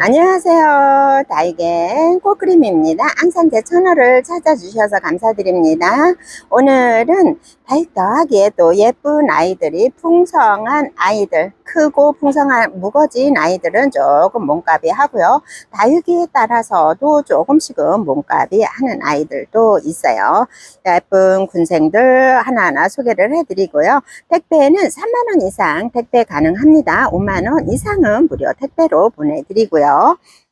안녕하세요. 다이겐 꽃그림입니다. 항상 제 채널을 찾아주셔서 감사드립니다. 오늘은 다익 더하기에 또 예쁜 아이들이 풍성한 아이들, 크고 풍성한 무거진 아이들은 조금 몸값이 하고요. 다육이에 따라서도 조금씩은 몸값이 하는 아이들도 있어요. 예쁜 군생들 하나하나 소개를 해드리고요. 택배는 3만원 이상 택배 가능합니다. 5만원 이상은 무료 택배로 보내드리고요.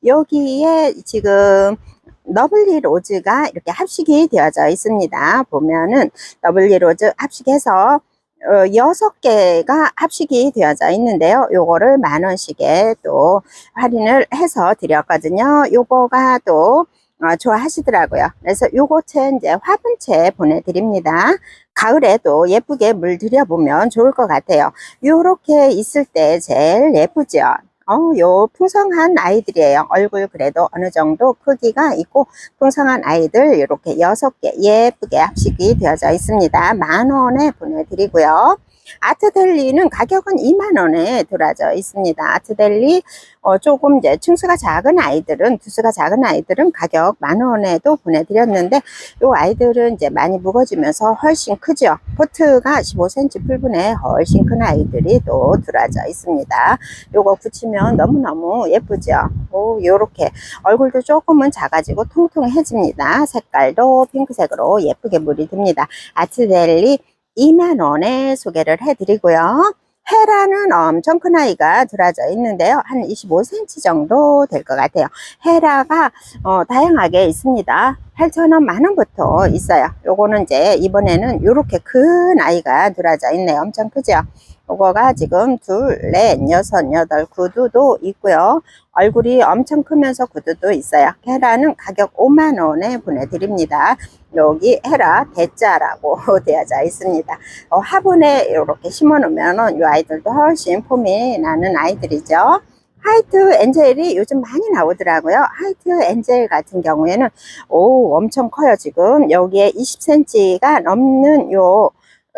여기에 지금 너블리 로즈가 이렇게 합식이 되어져 있습니다. 보면은 너블리 로즈 합식해서 어, 여섯 개가 합식이 되어져 있는데요. 요거를 만 원씩에 또 할인을 해서 드렸거든요. 요거가 또 어, 좋아하시더라고요. 그래서 요거채 이제 화분채 보내드립니다. 가을에도 예쁘게 물 들여보면 좋을 것 같아요. 요렇게 있을 때 제일 예쁘죠. 어, 요 풍성한 아이들이에요. 얼굴 그래도 어느 정도 크기가 있고 풍성한 아이들 이렇게 여섯 개 예쁘게 합식이 되어져 있습니다. 만 원에 보내드리고요. 아트델리는 가격은 2만원에 들어져 있습니다. 아트델리 어, 조금 이제 층수가 작은 아이들은 두수가 작은 아이들은 가격 만원에도 보내드렸는데 요 아이들은 이제 많이 무거지면서 훨씬 크죠. 포트가 15cm 풀분에 훨씬 큰 아이들이 또 들어져 있습니다. 요거 붙이면 너무너무 예쁘죠. 오, 요렇게 얼굴도 조금은 작아지고 통통해집니다. 색깔도 핑크색으로 예쁘게 물이 듭니다. 아트델리 2만원에 소개를 해드리고요. 헤라는 엄청 큰 아이가 들어져 있는데요. 한 25cm 정도 될 것 같아요. 헤라가 어, 다양하게 있습니다. 8,000원 만원부터 있어요. 요거는 이제 이번에는 이렇게 큰 아이가 들어져 있네요. 엄청 크죠? 요거가 지금 둘, 넷, 여섯, 여덟, 구두도 있고요. 얼굴이 엄청 크면서 구두도 있어요. 헤라는 가격 5만원에 보내드립니다. 여기 헤라 대자라고 되어져 있습니다. 어, 화분에 이렇게 심어 놓으면 이 아이들도 훨씬 폼이 나는 아이들이죠. 하이트 엔젤이 요즘 많이 나오더라고요. 하이트 엔젤 같은 경우에는 오 엄청 커요 지금 여기에 20cm가 넘는 요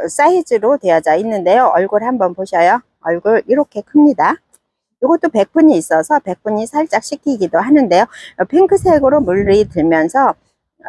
사이즈로 되어져 있는데요. 얼굴 한번 보셔요. 얼굴 이렇게 큽니다. 이것도 백분이 있어서 백분이 살짝 식히기도 하는데요. 핑크색으로 물이 들면서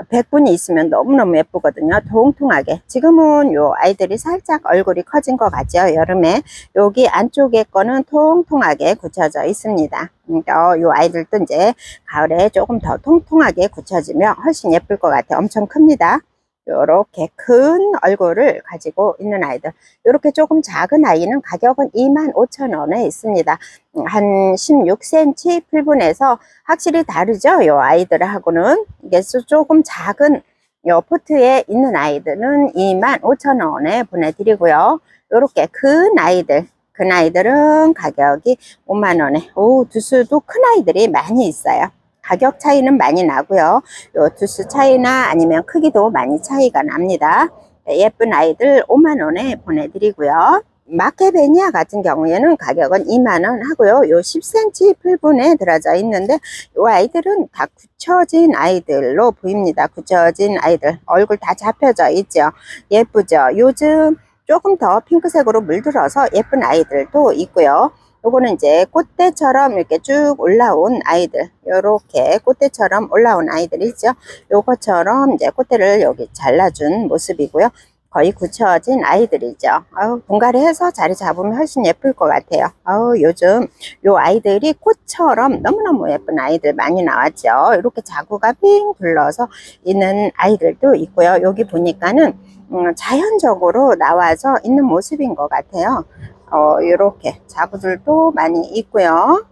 백분이 있으면 너무너무 예쁘거든요. 통통하게. 지금은 요 아이들이 살짝 얼굴이 커진 것 같죠. 여름에. 여기 안쪽에 거는 통통하게 굳혀져 있습니다. 그러니까 요 아이들도 이제 가을에 조금 더 통통하게 굳혀지면 훨씬 예쁠 것 같아요. 엄청 큽니다. 이렇게 큰 얼굴을 가지고 있는 아이들. 이렇게 조금 작은 아이는 가격은 25,000원에 있습니다. 한 16cm 풀분에서 확실히 다르죠? 이 아이들하고는. 이게 조금 작은 요 포트에 있는 아이들은 25,000원에 보내드리고요. 이렇게 큰 아이들 큰 아이들은 가격이 5만원에. 오 두수도 큰 아이들이 많이 있어요 가격 차이는 많이 나고요. 요 두수 차이나 아니면 크기도 많이 차이가 납니다. 예쁜 아이들 5만원에 보내드리고요. 마케베니아 같은 경우에는 가격은 2만원 하고요. 요 10cm 풀분에 들어져 있는데 요 아이들은 다 굳혀진 아이들로 보입니다. 굳혀진 아이들. 얼굴 다 잡혀져 있죠. 예쁘죠. 요즘 조금 더 핑크색으로 물들어서 예쁜 아이들도 있고요. 요거는 이제 꽃대처럼 이렇게 쭉 올라온 아이들. 요렇게 꽃대처럼 올라온 아이들이죠. 요것처럼 이제 꽃대를 여기 잘라준 모습이고요. 거의 굳혀진 아이들이죠. 아우 분갈이 해서 자리 잡으면 훨씬 예쁠 것 같아요. 아우 요즘 요 아이들이 꽃처럼 너무너무 예쁜 아이들 많이 나왔죠. 이렇게 자구가 빙 둘러서 있는 아이들도 있고요. 여기 보니까는 음, 자연적으로 나와서 있는 모습인 것 같아요 어, 이렇게 자구들도 많이 있고요.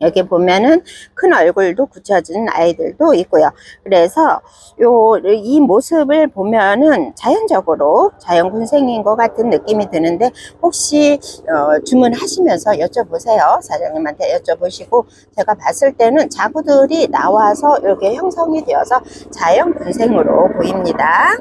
여기 보면은 큰 얼굴도 굳혀진 아이들도 있고요. 그래서 요 이 모습을 보면은 자연적으로 자연군생인 것 같은 느낌이 드는데 혹시 어, 주문하시면서 여쭤보세요. 사장님한테 여쭤보시고 제가 봤을 때는 자구들이 나와서 이렇게 형성이 되어서 자연군생으로 보입니다.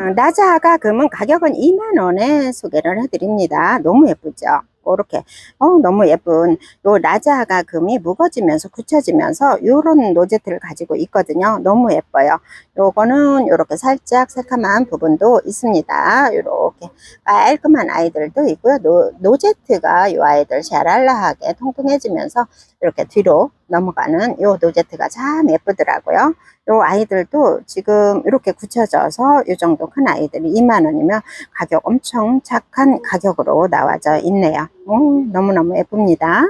어, 나자가 금은 가격은 2만원에 소개를 해드립니다. 너무 예쁘죠? 이렇게 어 너무 예쁜 요 라자가 금이 무거지면서 굳혀지면서 요런 노제트를 가지고 있거든요 너무 예뻐요 요거는 요렇게 살짝 새카만 부분도 있습니다 요렇게 깔끔한 아이들도 있고요 노, 노제트가 요 아이들 샤랄라하게 통통해지면서 이렇게 뒤로 넘어가는 요 노제트가 참 예쁘더라고요 요 아이들도 지금 이렇게 굳혀져서 이 정도 큰 아이들이 2만원이면 가격 엄청 착한 가격으로 나와져 있네요. 오, 너무너무 예쁩니다.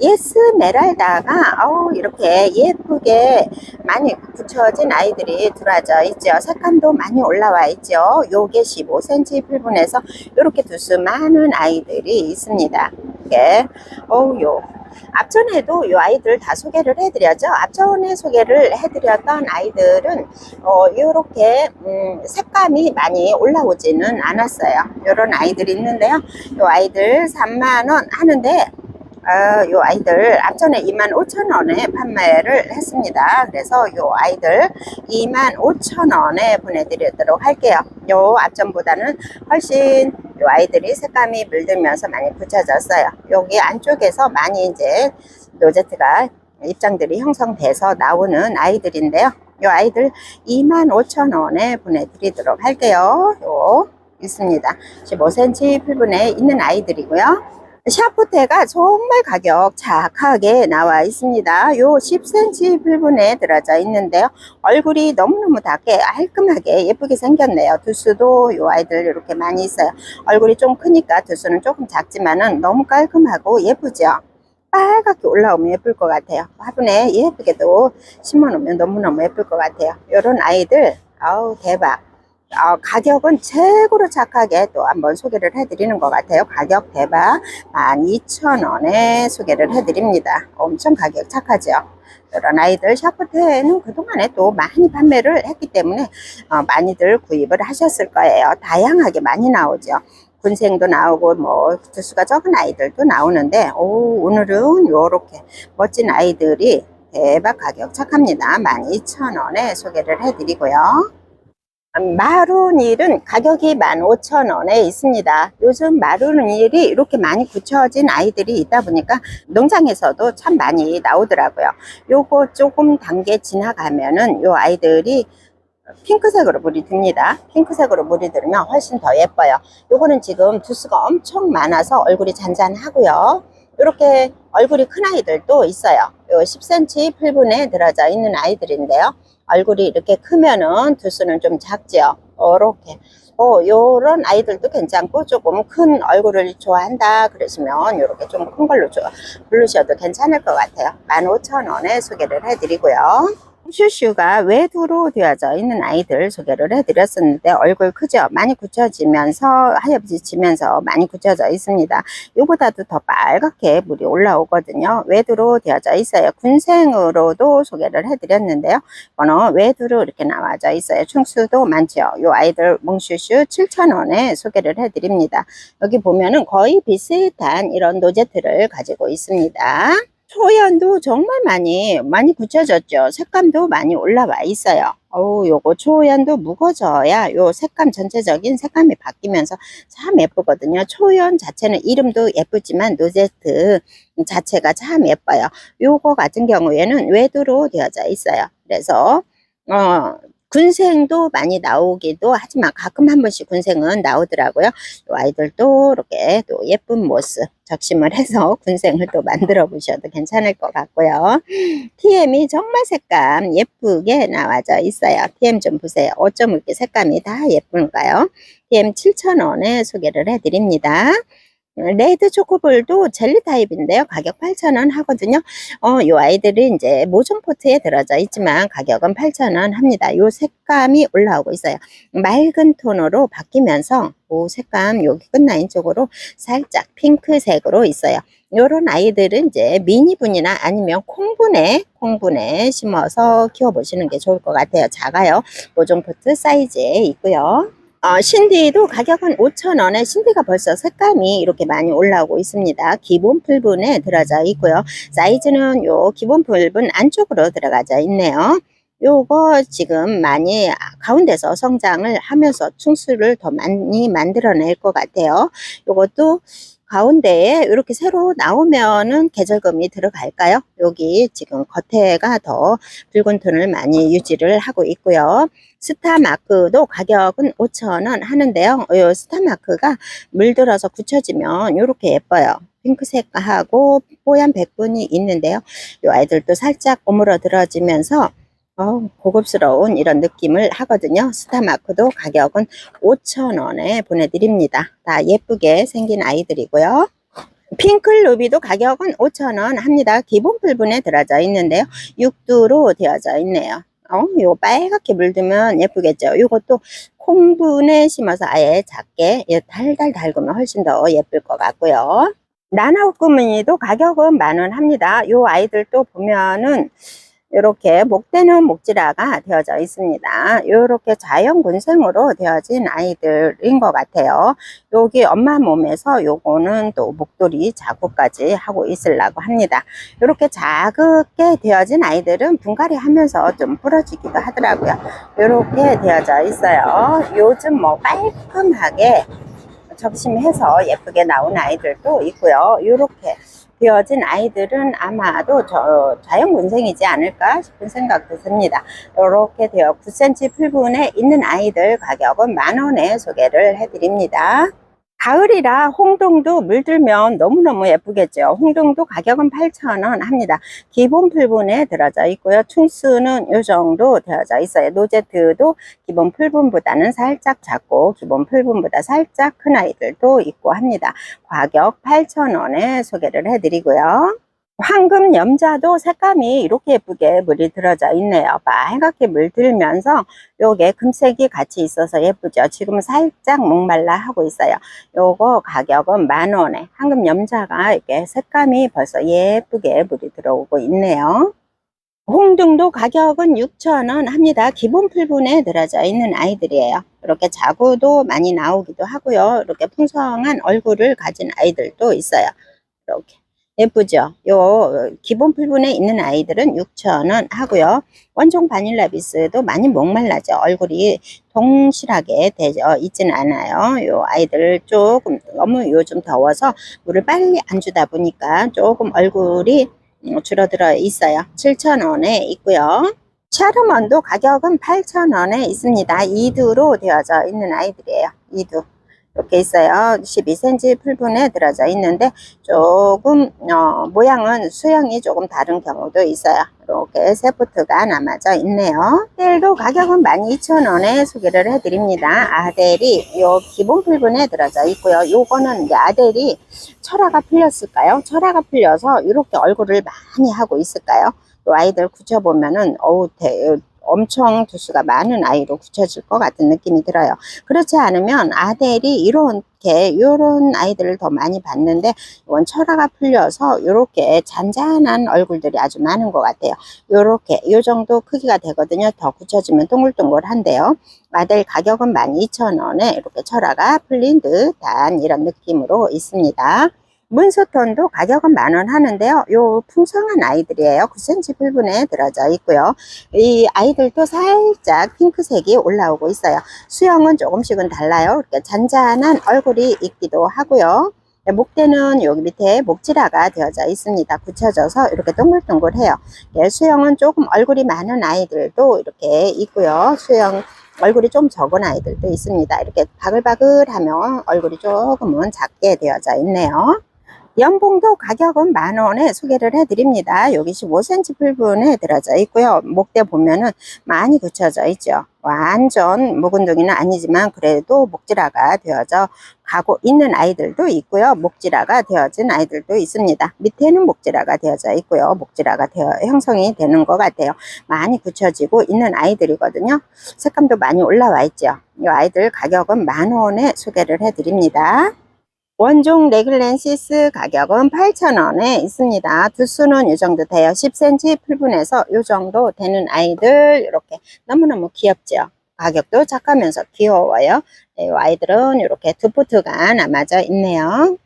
예스메랄다가 어우, 이렇게 예쁘게 많이 붙여진 아이들이 들어져 있죠. 색감도 많이 올라와 있죠. 요게 15cm 풀분에서 이렇게 두수 많은 아이들이 있습니다. 이게 어우 요 앞전에도 이 아이들 다 소개를 해드렸죠. 앞전에 소개를 해드렸던 아이들은 어, 이렇게 음, 색감이 많이 올라오지는 않았어요. 이런 아이들이 있는데요. 이 아이들 3만원 하는데 어, 요 아이들 앞전에 25,000원에 판매를 했습니다. 그래서 요 아이들 25,000원에 보내드리도록 할게요. 요 앞전보다는 훨씬 요 아이들이 색감이 물들면서 많이 붙여졌어요. 여기 안쪽에서 많이 이제 노제트가 입장들이 형성돼서 나오는 아이들인데요. 요 아이들 25,000원에 보내드리도록 할게요. 요 있습니다. 15cm 필분에 있는 아이들이고요. 샤프테가 정말 가격 착하게 나와 있습니다. 요 10cm 필분에 들어져 있는데요. 얼굴이 너무너무 작게 깔끔하게 예쁘게 생겼네요. 두수도 요 아이들 이렇게 많이 있어요. 얼굴이 좀 크니까 두수는 조금 작지만은 너무 깔끔하고 예쁘죠. 빨갛게 올라오면 예쁠 것 같아요. 화분에 예쁘게도 심어 놓으면 너무너무 예쁠 것 같아요. 요런 아이들 아우 대박. 어, 가격은 최고로 착하게 또 한번 소개를 해드리는 것 같아요. 가격 대박 12,000원에 소개를 해드립니다. 엄청 가격 착하죠. 이런 아이들 샤프트에는 그동안에 또 많이 판매를 했기 때문에 어, 많이들 구입을 하셨을 거예요. 다양하게 많이 나오죠. 군생도 나오고 뭐 두수가 적은 아이들도 나오는데 오, 오늘은 이렇게 멋진 아이들이 대박 가격 착합니다. 12,000원에 소개를 해드리고요. 마루닐은 가격이 15,000원에 있습니다. 요즘 마루닐이 이렇게 많이 붙여진 아이들이 있다 보니까 농장에서도 참 많이 나오더라고요. 요거 조금 단계 지나가면은 요 아이들이 핑크색으로 물이 듭니다. 핑크색으로 물이 들면 훨씬 더 예뻐요. 요거는 지금 두수가 엄청 많아서 얼굴이 잔잔하고요. 이렇게 얼굴이 큰 아이들도 있어요. 요 10cm 풀분에 들어져 있는 아이들인데요. 얼굴이 이렇게 크면은 두수는 좀 작지요. 이렇게. 어, 요런 아이들도 괜찮고 조금 큰 얼굴을 좋아한다 그러시면 이렇게 좀 큰 걸로 줘, 부르셔도 괜찮을 것 같아요. 15,000원에 소개를 해드리고요. 슈슈가 외두로 되어져 있는 아이들 소개를 해드렸었는데 얼굴 크죠? 많이 굳혀지면서 하얘지면서 많이 굳혀져 있습니다. 이보다도 더 빨갛게 물이 올라오거든요. 외두로 되어져 있어요. 군생으로도 소개를 해드렸는데요. 이거는 외두로 이렇게 나와져 있어요. 충수도 많죠. 이 아이들 몽슈슈 7,000원에 소개를 해드립니다. 여기 보면은 거의 비슷한 이런 노제트를 가지고 있습니다. 초연도 정말 많이 많이 굳혀졌죠. 색감도 많이 올라와 있어요. 어우, 요거 초연도 무거져야 요 색감 전체적인 색감이 바뀌면서 참 예쁘거든요. 초연 자체는 이름도 예쁘지만 노제트 자체가 참 예뻐요. 요거 같은 경우에는 외두로 되어져 있어요. 그래서 어, 군생도 많이 나오기도 하지만 가끔 한 번씩 군생은 나오더라고요. 또 아이들도 이렇게 또 예쁜 모습 적심을 해서 군생을 또 만들어 보셔도 괜찮을 것 같고요. TM이 정말 색감 예쁘게 나와져 있어요. TM 좀 보세요. 어쩜 이렇게 색감이 다 예쁜가요? TM 7,000원에 소개를 해드립니다. 레드 초코볼도 젤리 타입인데요. 가격 8,000원 하거든요. 어, 요 아이들이 이제 모종 포트에 들어져 있지만 가격은 8,000원 합니다. 요 색감이 올라오고 있어요. 맑은 톤으로 바뀌면서 오 색감 여기 끝라인 쪽으로 살짝 핑크색으로 있어요. 요런 아이들은 이제 미니분이나 아니면 콩분에 콩분에 심어서 키워보시는 게 좋을 것 같아요. 작아요. 모종 포트 사이즈에 있고요. 어, 신디도 가격은 5,000원에 신디가 벌써 색감이 이렇게 많이 올라오고 있습니다. 기본 풀분에 들어져 있고요. 사이즈는 요 기본 풀분 안쪽으로 들어가져 있네요. 요거 지금 많이 가운데서 성장을 하면서 충수를 더 많이 만들어낼 것 같아요. 요것도 가운데에 이렇게 새로 나오면은 계절금이 들어갈까요? 여기 지금 겉에가 더 붉은 톤을 많이 유지를 하고 있고요. 스타마크도 가격은 5,000원 하는데요. 이 스타마크가 물들어서 굳혀지면 이렇게 예뻐요. 핑크색하고 뽀얀 백분이 있는데요. 이 아이들도 살짝 오므러들어지면서 어, 고급스러운 이런 느낌을 하거든요. 스타마크도 가격은 5,000원에 보내드립니다. 다 예쁘게 생긴 아이들이고요. 핑클 루비도 가격은 5,000원 합니다. 기본 풀분에 들어져 있는데요. 육두로 되어져 있네요. 어, 요 빨갛게 물들면 예쁘겠죠. 요것도 콩분에 심어서 아예 작게 예, 달달 달구면 훨씬 더 예쁠 것 같고요. 나나우꾸무니도 가격은 만원 합니다. 요 아이들도 보면은 이렇게 목대는 목지라가 되어져 있습니다. 이렇게 자연 군생으로 되어진 아이들인 것 같아요. 여기 엄마 몸에서 요거는 또 목도리 자국까지 하고 있으려고 합니다. 이렇게 작게 되어진 아이들은 분갈이 하면서 좀 부러지기도 하더라고요. 이렇게 되어져 있어요. 요즘 뭐 깔끔하게 적심해서 예쁘게 나온 아이들도 있고요. 이렇게 되어진 아이들은 아마도 저 자연군생이지 않을까 싶은 생각도 듭니다. 이렇게 되어 9cm 풀분에 있는 아이들 가격은 만원에 소개를 해드립니다. 가을이라 홍동도 물들면 너무너무 예쁘겠죠. 홍동도 가격은 8,000원 합니다. 기본 풀분에 들어져 있고요. 충수는 이 정도 되어져 있어요. 노제트도 기본 풀분보다는 살짝 작고 기본 풀분보다 살짝 큰 아이들도 있고 합니다. 가격 8,000원에 소개를 해드리고요. 황금 염자도 색감이 이렇게 예쁘게 물이 들어져 있네요. 빨갛게 물들면서 요게 금색이 같이 있어서 예쁘죠. 지금 살짝 목말라 하고 있어요. 요거 가격은 만 원에 황금 염자가 이렇게 색감이 벌써 예쁘게 물이 들어오고 있네요. 홍등도 가격은 6,000원 합니다. 기본 풀분에 들어져 있는 아이들이에요. 이렇게 자구도 많이 나오기도 하고요. 이렇게 풍성한 얼굴을 가진 아이들도 있어요. 이렇게. 예쁘죠? 요 기본 풀분에 있는 아이들은 6,000원 하고요. 원종 바닐라 비스도 많이 목말라죠. 얼굴이 동실하게 되어 있지는 않아요. 요 아이들 조금 너무 요즘 더워서 물을 빨리 안 주다 보니까 조금 얼굴이 줄어들어 있어요. 7,000원에 있고요. 샤르먼도 가격은 8,000원에 있습니다. 2두로 되어져 있는 아이들이에요. 2두. 이렇게 있어요. 12cm 풀분에 들어져 있는데 조금 어, 모양은 수영이 조금 다른 경우도 있어요. 이렇게 세포트가 남아져 있네요. 텔도 가격은 12,000원에 소개를 해드립니다. 아델이 요 기본 풀분에 들어져 있고요. 요거는 이제 아델이 철화가 풀렸을까요? 철화가 풀려서 이렇게 얼굴을 많이 하고 있을까요? 또 아이들 굳혀보면은 어우 대, 엄청 두수가 많은 아이로 굳혀질 것 같은 느낌이 들어요. 그렇지 않으면 아델이 이렇게 이런 아이들을 더 많이 봤는데 이건 철화가 풀려서 이렇게 잔잔한 얼굴들이 아주 많은 것 같아요. 이렇게 이 정도 크기가 되거든요. 더 굳혀지면 동글동글한데요. 아델 가격은 12,000원에 이렇게 철화가 풀린 듯한 이런 느낌으로 있습니다. 문스톤도 가격은 만 원 하는데요. 요 풍성한 아이들이에요. 9cm 풀분에 들어져 있고요. 이 아이들도 살짝 핑크색이 올라오고 있어요. 수영은 조금씩은 달라요. 이렇게 잔잔한 얼굴이 있기도 하고요. 네, 목대는 여기 밑에 목지라가 되어져 있습니다. 붙여져서 이렇게 동글동글해요. 예, 수영은 조금 얼굴이 많은 아이들도 이렇게 있고요. 수영 얼굴이 좀 적은 아이들도 있습니다. 이렇게 바글바글하면 얼굴이 조금은 작게 되어져 있네요. 연봉도 가격은 만 원에 소개를 해드립니다. 여기 15cm 풀분에 들어져 있고요. 목대 보면은 많이 붙여져 있죠. 완전 묵은둥이는 아니지만 그래도 목지라가 되어져 가고 있는 아이들도 있고요. 목지라가 되어진 아이들도 있습니다. 밑에는 목지라가 되어져 있고요. 목지라가 되어 형성이 되는 것 같아요. 많이 굳혀지고 있는 아이들이거든요. 색감도 많이 올라와 있죠. 이 아이들 가격은 만 원에 소개를 해드립니다. 원종 레글렌시스 가격은 8,000원에 있습니다. 두수는 이 정도 돼요. 10cm 풀분에서 이 정도 되는 아이들 이렇게 너무너무 귀엽죠. 가격도 착하면서 귀여워요. 네, 이 아이들은 이렇게 두 포트가 남아져 있네요.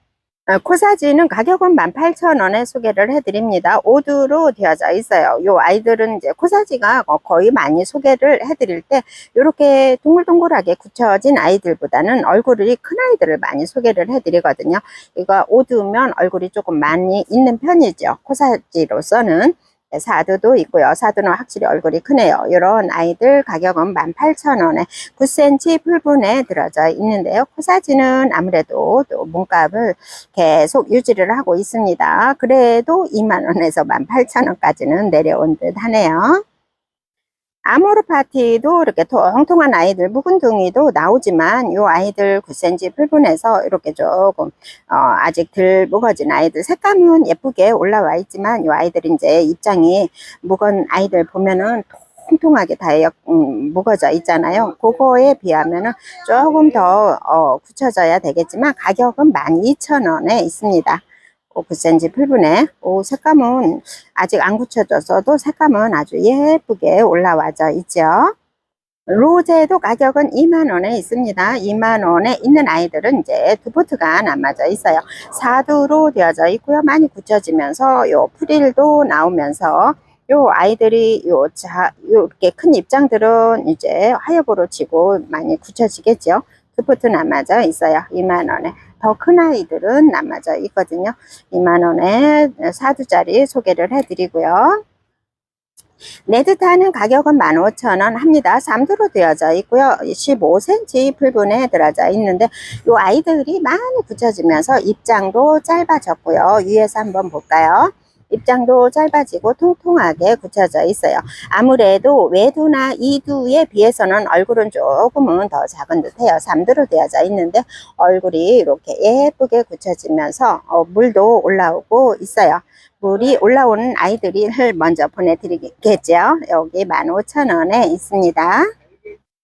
어, 코사지는 가격은 18,000원에 소개를 해드립니다. 오두로 되어져 있어요. 요 아이들은 이제 코사지가 어, 거의 많이 소개를 해드릴 때 이렇게 동글동글하게 굳혀진 아이들보다는 얼굴이 큰 아이들을 많이 소개를 해드리거든요. 이거 오두면 얼굴이 조금 많이 있는 편이죠. 코사지로서는. 네, 사두도 있고요. 사두는 확실히 얼굴이 크네요. 이런 아이들 가격은 18,000원에 9cm 풀분에 들어져 있는데요. 코사지는 아무래도 또 몸값을 계속 유지를 하고 있습니다. 그래도 2만원에서 18,000원까지는 내려온 듯 하네요. 아모르 파티도 이렇게 통통한 아이들 묵은둥이도 나오지만 이 아이들 9cm 풀분에서 이렇게 조금 어, 아직 덜 묵어진 아이들 색감은 예쁘게 올라와 있지만 이 아이들 이제 입장이 묵은 아이들 보면은 통통하게 다 음, 묵어져 있잖아요. 그거에 비하면은 조금 더 어, 굳혀져야 되겠지만 가격은 12,000원에 있습니다. 9cm 풀분에. 오 색감은 아직 안 굳혀져서도 색감은 아주 예쁘게 올라와져 있죠. 로제도 가격은 2만원에 있습니다. 2만원에 있는 아이들은 이제 두 포트가 남아져 있어요. 사두로 되어져 있고요. 많이 굳혀지면서 요 프릴도 나오면서 요 아이들이 요 자, 요렇게 큰 입장들은 이제 하엽으로 지고 많이 굳혀지겠죠. 두 포트 남아져 있어요. 2만원에 더 큰 아이들은 남아져 있거든요 2만원에 사두짜리 소개를 해드리고요 네드타는 가격은 15,000원 합니다. 3두로 되어져 있고요. 15cm 풀분에 들어져 있는데 이 아이들이 많이 붙여지면서 입장도 짧아졌고요. 위에서 한번 볼까요? 입장도 짧아지고 통통하게 굳혀져 있어요. 아무래도 외두나 이두에 비해서는 얼굴은 조금은 더 작은 듯해요. 3두로 되어져 있는데 얼굴이 이렇게 예쁘게 굳혀지면서 어, 물도 올라오고 있어요. 물이 올라오는 아이들을 먼저 보내드리겠죠. 여기 15,000원에 있습니다.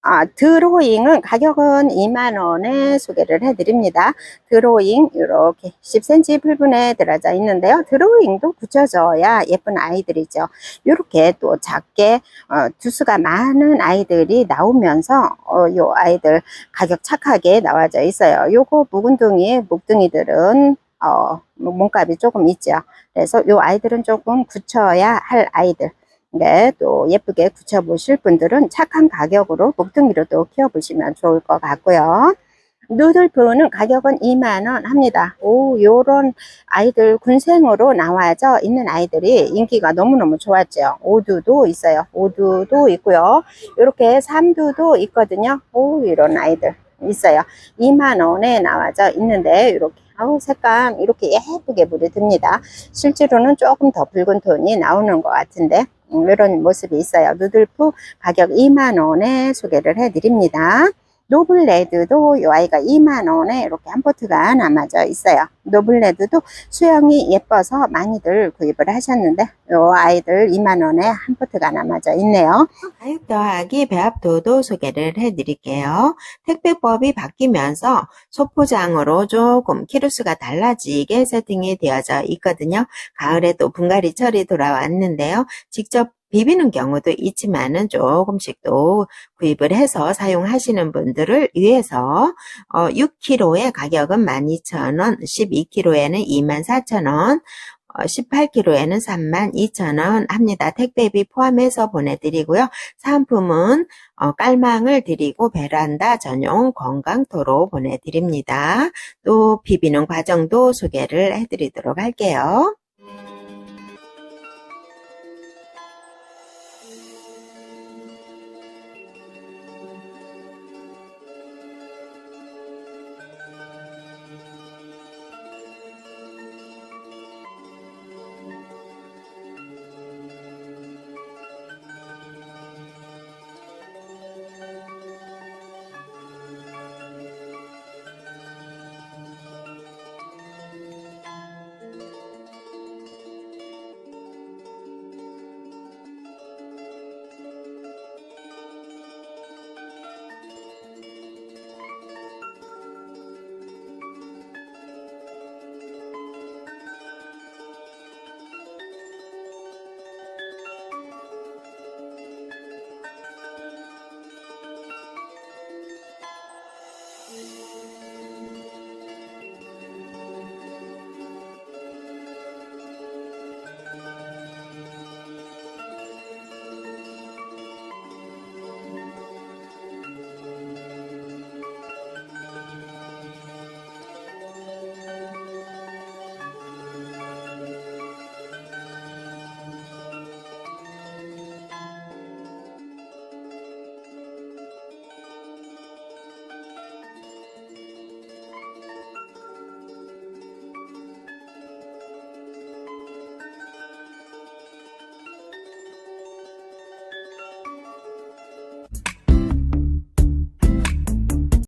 아, 드로잉은 가격은 2만원에 소개를 해드립니다. 드로잉 이렇게 10cm 풀분에 들어져 있는데요. 드로잉도 붙여줘야 예쁜 아이들이죠. 이렇게 또 작게 어, 두수가 많은 아이들이 나오면서 어, 요 아이들 가격 착하게 나와져 있어요. 요거 묵은둥이 묵둥이들은 어, 몸값이 조금 있죠. 그래서 요 아이들은 조금 굳혀야 할 아이들. 네, 또 예쁘게 굳혀보실 분들은 착한 가격으로 목둥이로 또 키워보시면 좋을 것 같고요. 누들프는 가격은 2만원 합니다. 오, 요런 아이들 군생으로 나와져 있는 아이들이 인기가 너무너무 좋았죠. 오두도 있어요. 오두도 있고요. 이렇게 삼두도 있거든요. 오, 이런 아이들 있어요. 2만원에 나와져 있는데, 이렇게 아우 색감 이렇게 예쁘게 물이 듭니다. 실제로는 조금 더 붉은 톤이 나오는 것 같은데 음, 이런 모습이 있어요. 누들프 가격 2만원에 소개를 해드립니다. 노블레드도 이 아이가 2만원에 이렇게 한 포트가 남아져 있어요. 노블레드도 수영이 예뻐서 많이들 구입을 하셨는데 이 아이들 2만원에 한 포트가 남아져 있네요. 가육 더하기 배합도도 소개를 해드릴게요. 택배법이 바뀌면서 소포장으로 조금 키로수가 달라지게 세팅이 되어져 있거든요. 가을에 또 분갈이 철이 돌아왔는데요. 직접 비비는 경우도 있지만은 조금씩 또 구입을 해서 사용하시는 분들을 위해서 어, 6kg의 가격은 12,000원, 12kg에는 24,000원, 18kg에는 32,000원 합니다. 택배비 포함해서 보내드리고요. 상품은 어, 깔망을 드리고 베란다 전용 건강토로 보내드립니다. 또 비비는 과정도 소개를 해드리도록 할게요.